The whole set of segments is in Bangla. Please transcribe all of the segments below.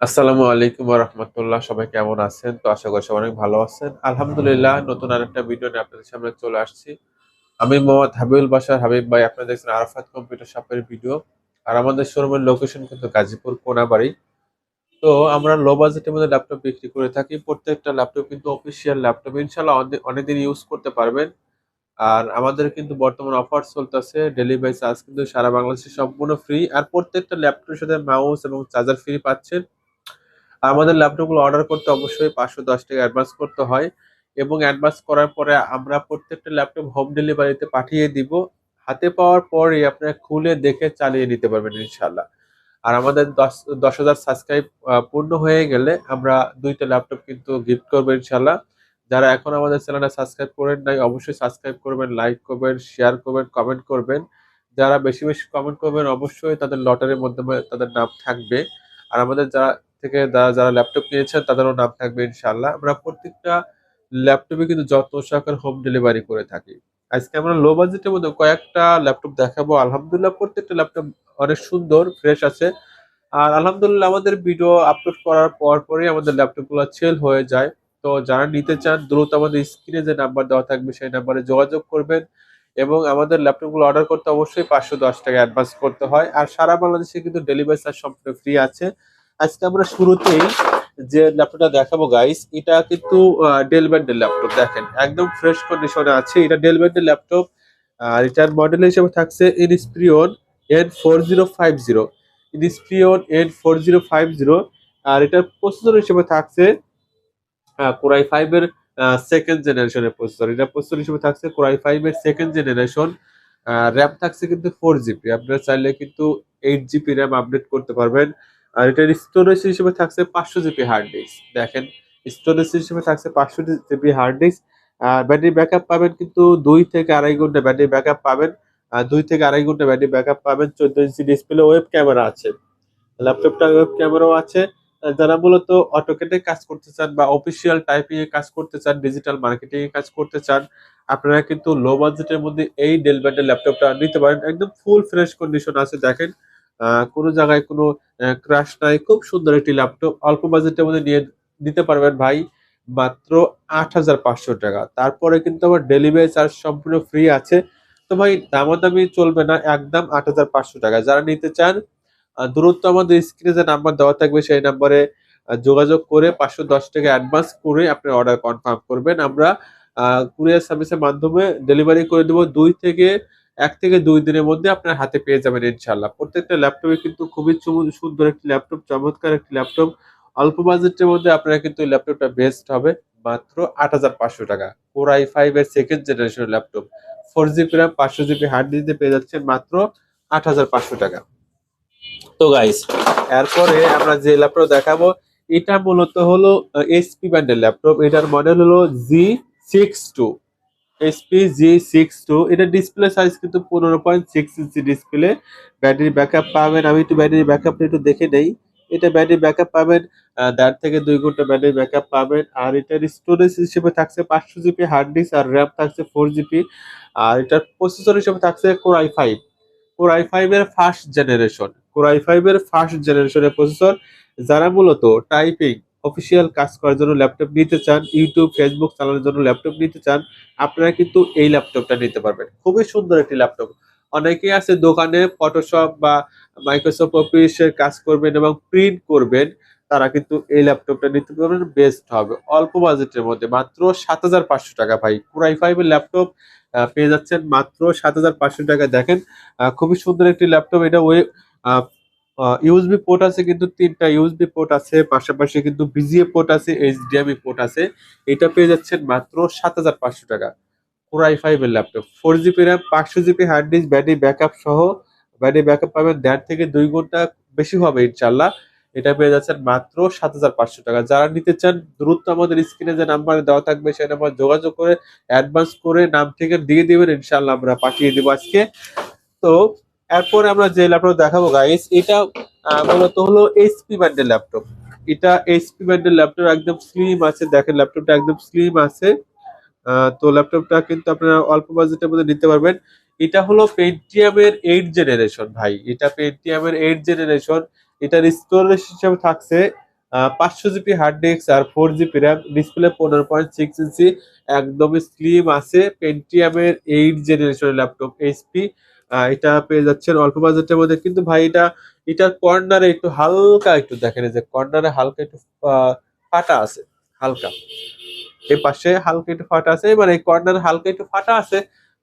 আসসালামু আলাইকুম রহমতুল্লাহ। সবাই কেমন আছেন? তো আশা করি সবাই অনেক ভালো আছেন। আলহামদুলিল্লাহ, নতুন আরেকটা ভিডিও নিয়ে আপনাদের সামনে চলে আসছি। আমি মোহাম্মদ হাবিবুল বাসার হাবিব ভাই, আপনারা দেখছেন আরাফাত কম্পিউটার শপের ভিডিও আর আমাদের শোরুমের লোকেশন কিন্তু গাজীপুর, কোনাবাড়ি। তো আমরা লো বাজেটের মধ্যে ল্যাপটপ বিক্রি করে থাকি। প্রত্যেকটা ল্যাপটপ কিন্তু অফিসিয়াল ল্যাপটপ ইনশাল্লাহ অনেক- অনেকদিন ইউজ করতে পারবেন। আর আমাদের কিন্তু বর্তমান অফার চলতেছে। ডেলিভারি চার্জ কিন্তু সারা বাংলাদেশে সম্পূর্ণ ফ্রি আর প্রত্যেকটা ল্যাপটপের সাথে মাউস এবং চার্জার ফ্রি পাচ্ছেন। আমাদের ল্যাপটপগুলো অর্ডার করতে অবশ্যই পাঁচশো দশ টাকা অ্যাডভান্স করতে হয় এবং অ্যাডভান্স করার পরে আমরা প্রত্যেকটা ল্যাপটপ হোম ডেলিভারিতে পাঠিয়ে দিব। হাতে পাওয়ার পরেই আপনারা খুলে দেখে চালিয়ে নিতে পারবেন ইনশাল্লাহ আর আমাদের দশ দশ হাজার সাবস্ক্রাইব পূর্ণ হয়ে গেলে আমরা দুইটা ল্যাপটপ কিন্তু গিফট করব ইনশাল্লাহ যারা এখন আমাদের চ্যানেলটা সাবস্ক্রাইব করেন নাই, অবশ্যই সাবস্ক্রাইব করবেন লাইক করবেন শেয়ার করবেন কমেন্ট করবেন। যারা বেশি বেশি কমেন্ট করবেন, অবশ্যই তাদের লটারির মাধ্যমে তাদের নাম থাকবে। আর আমাদের যারা থেকে যারা ল্যাপটপ নিয়েছেন তাদেরও নাম থাকবে ইনশাল্লাহ আমরা প্রত্যেকটা ল্যাপটপে কিন্তু যত্ন সহকারে হোম ডেলিভারি করে থাকি। আজকে আমরা লো বাজেটের মধ্যে কয়েকটা ল্যাপটপ দেখাবো। আলহামদুলিল্লাহ, প্রত্যেকটা ল্যাপটপ অনেক সুন্দর ফ্রেশ আছে। আর আলহামদুলিল্লাহ, আমাদের ভিডিও আপলোড করার পর পরই আমাদের ল্যাপটপগুলো সেল হয়ে যায়। তো যারা নিতে চান, দ্রুত আমাদের স্ক্রিনে যে নাম্বার দেওয়া থাকবে, সেই নাম্বারে যোগাযোগ করবেন। এবং আমাদের ল্যাপটপগুলো অর্ডার করতে অবশ্যই পাঁচশো দশ টাকা অ্যাডভান্স করতে হয়। আর সারা বাংলাদেশে কিন্তু ডেলিভারি চার্জ সম্পূর্ণ ফ্রি আছে। আজকে আমরা শুরুতেই যে ল্যাপটপটা দেখাবো গাইস এটা কিন্তু ডেল ব্যান্ডের ল্যাপটপ দেখেন, একদম ফ্রেশ কন্ডিশনে আছে। এটা ডেল ব্যান্ডের ল্যাপটপ আর এটার মডেল হিসেবে থাকছে Inspiron N four zero five zero Inspiron N four zero five zero আর এটার প্রসেসর হিসেবে থাকছে কোরাই ফাইভ এর সেকেন্ড জেনারেশনের প্রসেসর এটা প্রসেসর হিসেবে থাকছে কোরাই ফাইভ এর সেকেন্ড জেনারেশন র্যাম থাকছে কিন্তু ফোর জিবি আপনারা চাইলে কিন্তু এইট জিবি র্যাম আপডেট করতে পারবেন। আর এটার স্টোরেজ হিসেবে থাকছে পাঁচশো জিবি হার্ড ডিস্ক দেখেন স্টোরেজ হিসেবে থাকছে পাঁচশো জিবি হার্ড ডিস্ক আর ব্যাটারি ব্যাকআপ পাবেন কিন্তু দুই থেকে আড়াই ঘণ্টা ব্যাটারি ব্যাকআপ পাবেন। আর দুই থেকে আড়াই ঘণ্টা ব্যাটারি ব্যাকআপ পাবেন চোদ্দ ইঞ্চি ডিসপ্লে ওয়েব ক্যামেরা আছে। ল্যাপটপটা ওয়েব ক্যামেরাও আছে। যারা মূলত অটোকেটে কাজ করতে চান বা অফিসিয়াল টাইপিং এ কাজ করতে চান ডিজিটাল মার্কেটিং এ কাজ করতে চান, আপনারা কিন্তু লো বাজেটের মধ্যে এই ডেল ব্যান্ডের ল্যাপটপটা নিতে পারেন। একদম ফুল ফ্রেশ কন্ডিশন আছে, দেখেন। কোনো জায়গায় কোনো ক্রাশ নাই। খুব সুন্দর একটি ল্যাপটপ অল্প বাজেটের মধ্যে নিয়ে নিতে পারবেন ভাই, মাত্র আট হাজার পাঁচশো টাকা। তারপরে কিন্তু আমার ডেলিভারি চার্জ সম্পূর্ণ ফ্রি আছে। তো ভাই, দামাদামি চলবে না, একদম আট হাজার পাঁচশো টাকা। যারা নিতে চান দূরত্ব আমাদের স্ক্রিনে যে নাম্বার দেওয়া থাকবে, সেই নাম্বারে যোগাযোগ করে পাঁচশো দশ টাকা অ্যাডভান্স করে আপনি অর্ডার কনফার্ম করবেন। আমরা কুরিয়ার সার্ভিসের মাধ্যমে ডেলিভারি করে দেবো। দুই থেকে এক থেকে দুই দিনের মধ্যে আপনার হাতে পেয়ে যাবেন ইনশাল্লাহ প্রত্যেকটা ল্যাপটপে কিন্তু খুবই সুন্দর একটি ল্যাপটপ চমৎকার একটি ল্যাপটপ। অল্প বাজেটের মধ্যে আপনারা কিন্তু ল্যাপটপটা বেস্ট হবে মাত্র আট হাজার পাঁচশো টাকা। কোর আই ফাইভ এর second generation laptop. Four GB RAM পাঁচশো জিবি হার্ড ডিস্কে পেয়ে যাচ্ছেন মাত্র আট হাজার পাঁচশো টাকা। তো গাইস এরপরে আমরা যে ল্যাপটপ দেখাবো এটা মূলত হলো এইচপি ব্যান্ডের ল্যাপটপ। এটার মডেল হলো G six two HP G six two এটা ডিসপ্লে সাইজ কিন্তু পনেরো point six inch display battery backup পাবেন। আমি একটু ব্যাটারি ব্যাকআপ একটু দেখে নেই। এটা ব্যাটারি ব্যাকআপ পাবেন দেড় থেকে দুই ঘণ্টা ব্যাটারি ব্যাকআপ পাবেন। আর এটার স্টোরেজ হিসেবে থাকছে পাঁচশো জিবি হার্ড ডিস্ক আর র্যাম থাকছে ফোর জিবি আর এটার প্রসেসর হিসেবে থাকছে core I five core I five এর first generation core I five এর ফার্স্ট জেনারেশনের প্রসেসর যারা মূলত টাইপিং অফিসিয়াল কাজ করার জন্য ল্যাপটপ নিতে চান ইউটিউব ফেসবুক চালানোর জন্য ল্যাপটপ নিতে চান, আপনারা কিন্তু এই ল্যাপটপটা নিতে পারবেন। খুবই সুন্দর একটি ল্যাপটপ অনেকেই আছে দোকানে ফটোশপ বা মাইক্রোসফট অফিসের কাজ করবেন এবং প্রিন্ট করবেন, তারা কিন্তু এই ল্যাপটপটা নিতে পারবেন বেস্ট হবে। অল্প বাজেটের মধ্যে, মাত্র সাত হাজার পাঁচশো টাকা ভাই। কুরাই ফাইভের ল্যাপটপ পেয়ে যাচ্ছেন মাত্র সাত হাজার পাঁচশো টাকা। দেখেন খুবই সুন্দর একটি ল্যাপটপ এটা ওয়ে ইউএসবি পোর্ট আছে কিন্তু তিনটা ইউএসবি পোর্ট আছে, পাশাপাশি কিন্তু বিজিএ পোর্ট আছে এইচডিএমআই পোর্ট আছে। এটা পেয়ে যাচ্ছেন মাত্র সাত হাজার পাঁচশো টাকা। কোরাই ফাইভ এর ল্যাপটপ ফোর জিবি র্যাম পাঁচশো GB hard disk battery backup সহ ব্যাটারি ব্যাকআপ পাবেন দেড় থেকে দুই ঘণ্টা বেশি হবে ইনশাল্লাহ এটা পেয়ে যাচ্ছেন মাত্র সাত হাজার পাঁচশো টাকা। যারা নিতে চান, দ্রুত আমাদের স্ক্রিনে যে নাম্বার দেওয়া থাকবে, সেই নাম্বার যোগাযোগ করে অ্যাডভান্স করে নাম থেকে দিয়ে দিবেন ইনশাল্লাহ আমরা পাঠিয়ে দেবো আজকে। তো এরপরে আমরা যে ল্যাপটপ দেখাবো গাইস এটা মূলত হলো এইচপি ব্র্যান্ডের ল্যাপটপ এটা এইচপি ব্র্যান্ডের ল্যাপটপ একদম স্লিম আছে, দেখেন ল্যাপটপটা একদম স্লিম আছে। তো ল্যাপটপটা কিন্তু আপনারা অল্প বাজেটের মধ্যে নিতে পারবেন। এটা হলো পেন্টিয়াম এর এইট জেনারেশন ভাই। এটা পেন্টিয়াম এর এইট জেনারেশন এটার স্টোরেজ হিসেবে থাকছে পাঁচশো জিবি হার্ড ডিস্ক আর ফোর জিবি র্যাম ডিসপ্লে পনেরো পয়েন্ট সিক্স ইঞ্চি একদমই স্লিম আছে। পেন্টিয়ামের এইট জেনারেশনের ল্যাপটপ এইচপি এটা পেয়ে যাচ্ছেন অল্প বাজেটের মধ্যে। কিন্তু ভাই, এটা, এটার কর্নারে একটু হালকা একটু দেখেন যে কর্নারে হালকা একটু ফাটা আছে, হালকা। এই পাশে হালকা একটু ফাটা আছে, এবার এই কর্নারে হালকা একটু ফাটা আছে,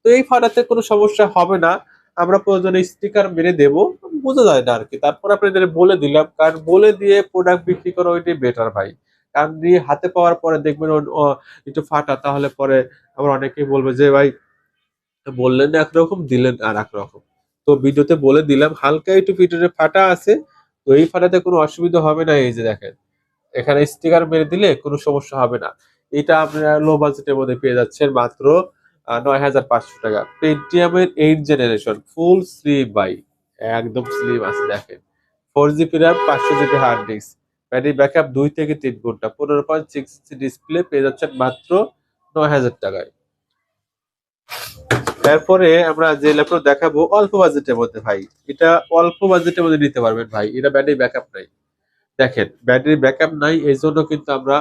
তো এই ফাটাতে কোনো সমস্যা হবে না। আমরা প্রয়োজনে স্টিকার মেরে দেব, বোঝা যায় না আর কি তারপর আপনাদের বলে দিলাম, কারণ বলে দিয়ে প্রোডাক্ট বিক্রি করা ওইটাই বেটার ভাই। কারণ দিয়ে হাতে পাওয়ার পরে দেখবেন একটু ফাটা, তাহলে পরে আবার অনেকেই বলবে যে, ভাই বললেন একরকম, দিলেন আর একরকম। তো ভিডিওতে বলে দিলাম, হালকা একটু ভিডিওতে ফাটা আছে, তো এই ফাটাতে কোনো অসুবিধা হবে না, এই যে দেখেন। এখানে স্টিকার মেরে দিলে কোনো সমস্যা হবে না। এটা আপনারা লো বাজেটের মধ্যে পেয়ে যাচ্ছেন মাত্র নয় হাজার পাঁচশো টাকা। পেন্টিয়ামের এইট জেনারেশন ফুল স্লিম বাই একদম স্লিম আছে, দেখেন। ফোর জিবি র্যাম পাঁচশো GB hard disk battery backup দুই থেকে তিন ঘণ্টা, পনেরো পয়েন্ট সিক্স ডিসপ্লে পেয়ে যাচ্ছেন মাত্র নয় হাজার টাকায়। তারপরে আমরা যে ল্যাপটপ দেখাবো, অল্প বাজেটের মধ্যে ভাই। এটা অল্প বাজেটের মধ্যে নিতে পারবেন ভাই। এটা ব্যাটারি ব্যাকআপ নাই। দেখেন ব্যাটারি ব্যাকআপ নাই এই জন্য কিন্তু আমরা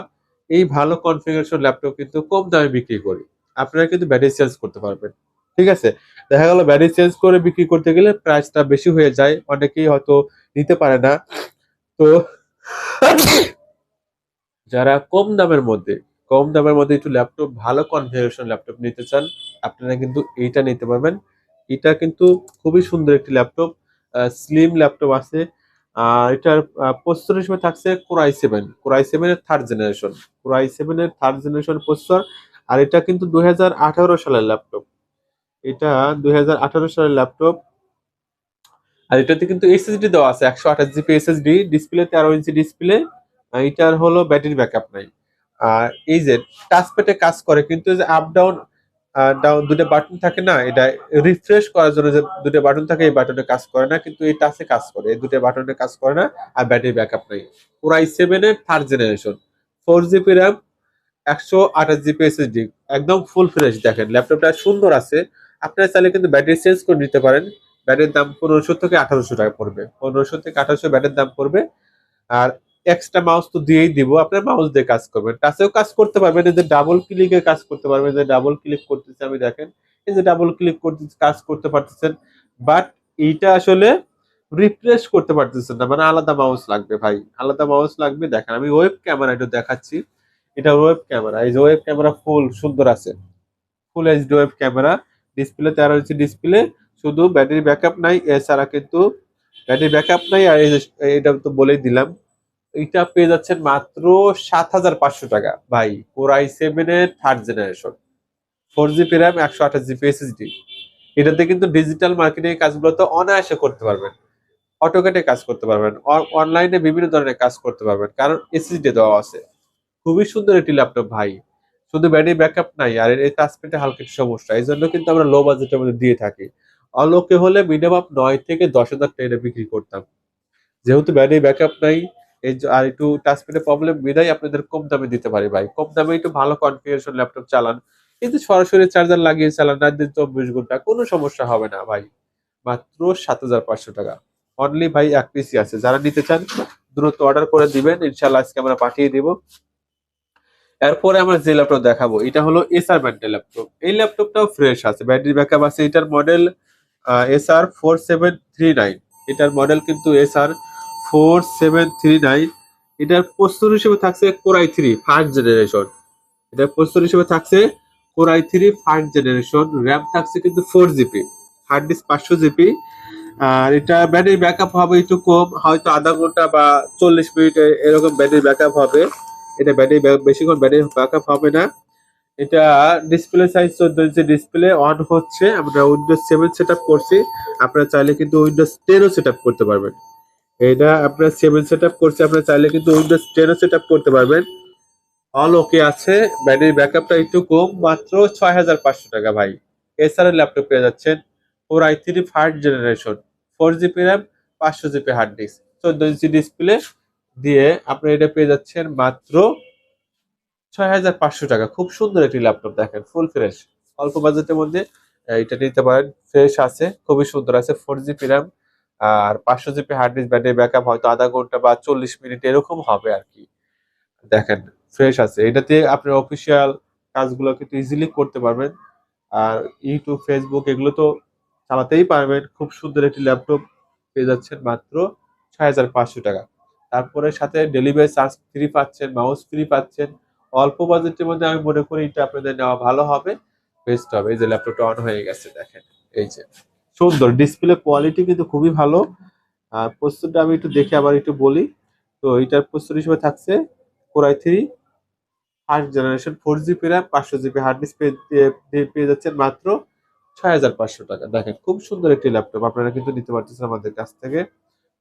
এই ভালো কনফিগারেশন ল্যাপটপ কিন্তু কম দামে বিক্রি করি। আপনারা কিন্তু ব্যাটারি চেঞ্জ করতে পারবেন। ঠিক আছে? দেখা গেল ব্যাটারি চেঞ্জ করে বিক্রি করতে গেলে প্রাইসটা বেশি হয়ে যায়। অনেকেই হয়তো নিতে পারে না। তো যারা কম দামের মধ্যে, কম দামের মধ্যে একটু ল্যাপটপ ভালো কনফিগারেশন ল্যাপটপ নিতে চান আপনারা কিন্তু এইটা নিতে পারবেন। এটা কিন্তু খুবই সুন্দর একটি ল্যাপটপ স্লিম ল্যাপটপ আছে। আর এটার প্রসেসর হিসেবে থাকছে core i seven core i seven এর third generation core i seven এর থার্ড জেনারেশন প্রসেসর আর এটা কিন্তু দুই হাজার আঠারো সালের ল্যাপটপ। এটা দুই সালের ল্যাপটপ। আর এটাতে কিন্তু এসএসডি দেওয়া আছে, একশো আঠাশ জিবি এসএসডি ডিসপ্লে তেরো ইঞ্চি ডিসপ্লে এটার হলো ব্যাটারি ব্যাকআপ নাই। আর এই যে টাচপ্যাডে কাজ করে, কিন্তু যে আপ ডাউন ডাউন দুটো বাটন থাকে না, এটা রিফ্রেশ করার জন্য যে দুটো বাটন থাকে, এই বাটনে কাজ করে না, কিন্তু এই টাচে কাজ করে। এই দুটো বাটনে কাজ করে না, আর ব্যাটারি ব্যাকআপ নাই। পুরাই সেভেন এর third generation four GB RAM একশো আঠাশ জিবি এসএসডি একদম ফুল ফ্রেশ দেখেন। ল্যাপটপটা সুন্দর আছে। আপনারা চাইলে কিন্তু ব্যাটারি চেঞ্জ করে নিতে পারেন। ব্যাটারির দাম পনেরোশো থেকে আঠারোশো টাকা পড়বে। পনেরোশো থেকে আঠারোশো ব্যাটারির দাম পড়বে। আর এক্সট্রা মাউস তো দিয়েই দিব। আপনার মাউস দিয়ে কাজ করবেন। টাচেও কাজ করতে পারবেন। এই যে ডাবল ক্লিকে কাজ করতে পারবেন। যে ডাবল ক্লিক করতেছে আমি, দেখেন। এই যে ডাবল ক্লিক করতে, কাজ করতে পারতেছেন। বাট এইটা আসলে রিপ্লেস করতে পারতেছেন না। মানে আলাদা মাউস লাগবে ভাই। আলাদা মাউস লাগবে। দেখেন, আমি ওয়েব ক্যামেরা একটু দেখাচ্ছি। এটা ওয়েব ক্যামেরা এই যে ওয়েব ক্যামেরা ফুল সুন্দর আছে। Full HD web camera display তেরো ইঞ্চি ডিসপ্লে শুধু ব্যাটারি ব্যাকআপ নাই। এছাড়া কিন্তু ব্যাটারি ব্যাকআপ নাই। আর এটা তো বলেই দিলাম। এটা পেয়ে যাচ্ছেন মাত্র সাত হাজার পাঁচশো টাকা। ভাই কোরাই সেভেন এর third generation four GB RAM একশো আঠাশ জিবি এসএসডি এটাতে কিন্তু ডিজিটাল মার্কেটিং এর কাজগুলো তো অনায়াসে করতে পারবেন। অটোকেটে কাজ করতে পারবেন। অনলাইনে বিভিন্ন ধরনের কাজ করতে পারবেন। কারণ এসএসডি দেওয়া আছে। খুবই সুন্দর একটি ল্যাপটপ ভাই। শুধু ব্যাটারি ব্যাকআপ নাই, আর এই টাচপ্যাডে হালকা একটু সমস্যা। এই জন্য কিন্তু আমরা লো বাজেটের মধ্যে দিয়ে থাকি। অলোকে হলে মিনিমাম নয় থেকে দশ হাজার টাকা বিক্রি করতাম। যেহেতু ব্যাটারি ব্যাকআপ নাই এই আর একটু টাচপ্যাডে প্রবলেম বিদায় আপনাদের কম দামে দিতে পারি ভাই। কম দামে একটু ভালো কনফিগারেশন ল্যাপটপ চালান। কিন্তু সরাসরি চার্জার লাগিয়ে চালান, রাত দিন চব্বিশ ঘণ্টা, কোনো সমস্যা হবে না ভাই। মাত্র সাত হাজার পাঁচশো টাকা। অনলি ভাই এক পিসি আছে। যারা নিতে চান, দ্রুত অর্ডার করে দিবেন। ইনশাল্লাহ আজকে আমরা পাঠিয়ে দিব। এরপরে আমরা যে ল্যাপটপ দেখাবো, এটা হলো এসআর ব্যান্ডের ল্যাপটপ এই ল্যাপটপটাও ফ্রেশ আছে। ব্যাটারি ব্যাকআপ আছে। এটার model SR four seven three nine এটার মডেল কিন্তু SR four seven three nine এটার প্রস্তুর হিসেবে থাকছে কোরাই থ্রি ফার্স্ট জেনারেশন এটার প্রস্তুর হিসেবে থাকছে core i three first generation RAM থাকছে কিন্তু ফোর জিবি হার্ড ডিস্ক পাঁচশো জিবি আর এটা ব্যাটারি ব্যাকআপ হবে একটু কম, হয়তো আধা ঘণ্টা বা চল্লিশ মিনিট এরকম ব্যাটারি ব্যাকআপ হবে। এটা ব্যাটারি বেশিক্ষণ ব্যাটারি ব্যাকআপ হবে না। এটা ডিসপ্লে সাইজ চোদ্দ ইঞ্চি ডিসপ্লে অন হচ্ছে। আমরা উইন্ডোজ সেভেন সেট করছি। আপনারা চাইলে কিন্তু উইন্ডোজ টেনও সেট করতে পারবেন। এটা আপনার সেভেন সেট আপ করছে, আপনারা চাইলে কিন্তু উইন্ডোজ টেনও সেট আপ করতে পারবেন। অল ওকে আছে ব্যাটারি ব্যাকআপটা একটু কম, মাত্র ছয় হাজার পাঁচশো টাকা ভাই। এছাড়া ল্যাপটপ পেয়ে যাচ্ছেন four I three first generation four GB RAM পাঁচশো জিবি হার্ড ডিস্ক চোদ্দ ইঞ্চি ডিসপ্লে দিয়ে আপনি এটা পেয়ে যাচ্ছেন মাত্র ছয় হাজার পাঁচশো টাকা। খুব সুন্দর একটি ল্যাপটপ দেখেন ফুল ফ্রেশ অল্প বাজেটের মধ্যে এটা নিতে পারেন ফ্রেশ আছে, খুবই সুন্দর আছে ফোর জিবি র্যাম আর পাঁচশো GB hard disk battery backup হয়তো আধা ঘণ্টা বা চল্লিশ মিনিট এরকম হবে আর কি। দেখেন ফ্রেশ আছে। এটাতে আপনি অফিসিয়াল কাজগুলো কিন্তু ইজিলি করতে পারবেন। আর ইউটিউব ফেসবুক এগুলো তো চালাতেই পারবেন। খুব সুন্দর একটি ল্যাপটপ পেয়ে যাচ্ছেন মাত্র ছয় হাজার পাঁচশো টাকা। তারপরে সাথে ডেলিভারি চার্জ ফ্রি পাচ্ছেন মাউস ফ্রি পাচ্ছেন। অল্প বাজেটের মধ্যে আমি মনে করি এটা আপনাদের নেওয়া ভালো হবে বেস্ট হবে। এই যে ল্যাপটপটা অন হয়ে গেছে, দেখেন। এই যে। সুন্দর। ডিসপ্লে কোয়ালিটি কিন্তু খুবই ভালো। আর প্রস্তুতটা আমি একটু দেখে আবার একটু বলি। তো এটার প্রস্তুত হিসেবে থাকছে core i three first generation four GB RAM পাঁচশো জিবি হার্ড ডিস্ক পেয়ে যাচ্ছেন মাত্র ছয় হাজার পাঁচশো টাকা। দেখেন, খুব সুন্দর একটি ল্যাপটপ আপনারা কিন্তু নিতে পারতেছেন আমাদের কাছ থেকে।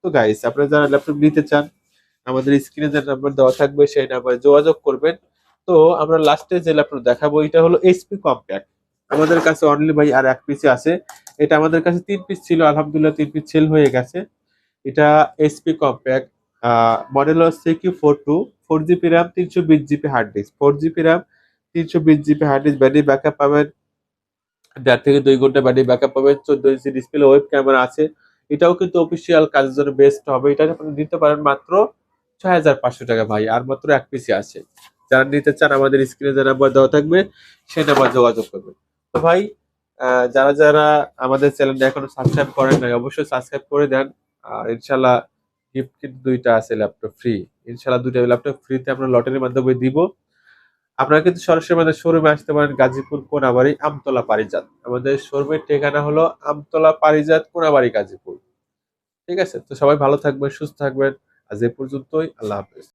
তো গাইস আপনারা যারা ল্যাপটপ নিতে চান, আমাদের স্ক্রিনে যে নাম্বার দেওয়া থাকবে, সেই নাম্বারে যোগাযোগ করবেন। তো আমরা লাস্টে যে ল্যাপটপ দেখাবো, এটা হলো এইচপি কম্প্যাক্ট আমাদের কাছে অনলি ভাই আর এক পিসে আছে। এটা আমাদের কাছে তিন পিস ছিল, আলহামদুলিল্লাহ তিন পিস সেল হয়ে গেছে। এটা এইচপি কম্প্যাক্ট মডেল হচ্ছে কি four two four GB RAM তিনশো বিশ GB hard disk four GB RAM তিনশো বিশ GB hard disk battery back up পাবেন। দেড় থেকে দুই ঘণ্টা ব্যাটারি ব্যাকআপ পাবেন। চোদ্দ ইঞ্চি ডিসপ্লে ওয়েব ক্যামেরা আছে। এটাও কিন্তু অফিসিয়াল কাজের জন্য বেস্ট হবে। এটা আপনি নিতে পারেন মাত্র ছয় হাজার পাঁচশো টাকা ভাই, আর মাত্র এক পিসি আছে। যারা নিতে চান আমাদের স্ক্রিনে যে নাম্বার দেওয়া থাকবে, সেই নাম্বার যোগাযোগ করবেন। ভাই যারা যারা আমাদের চ্যানেলটা এখনও সাবস্ক্রাইব করেন নাই, অবশ্যই সাবস্ক্রাইব করে দেন। আর ইনশাল্লাহ গিফট কিন্তু দুইটা আছে ল্যাপটপ ফ্রি ইনশাল্লাহ দুইটা ল্যাপটপ ফ্রিতে আমরা লটারির মাধ্যমে দিব। আপনারা কিন্তু সরাসরি আমাদের শোরুমে আসতে পারেন, গাজীপুর কোনাবাড়ি, আমতলা পারিজাত। আমাদের শোরুমের ঠিকানা হলো আমতলা পারিজাত, কোনাবাড়ি, গাজীপুর। ঠিক আছে? তো সবাই ভালো থাকবেন, সুস্থ থাকবেন। আজ এ পর্যন্তই, আল্লাহ হাফেজ।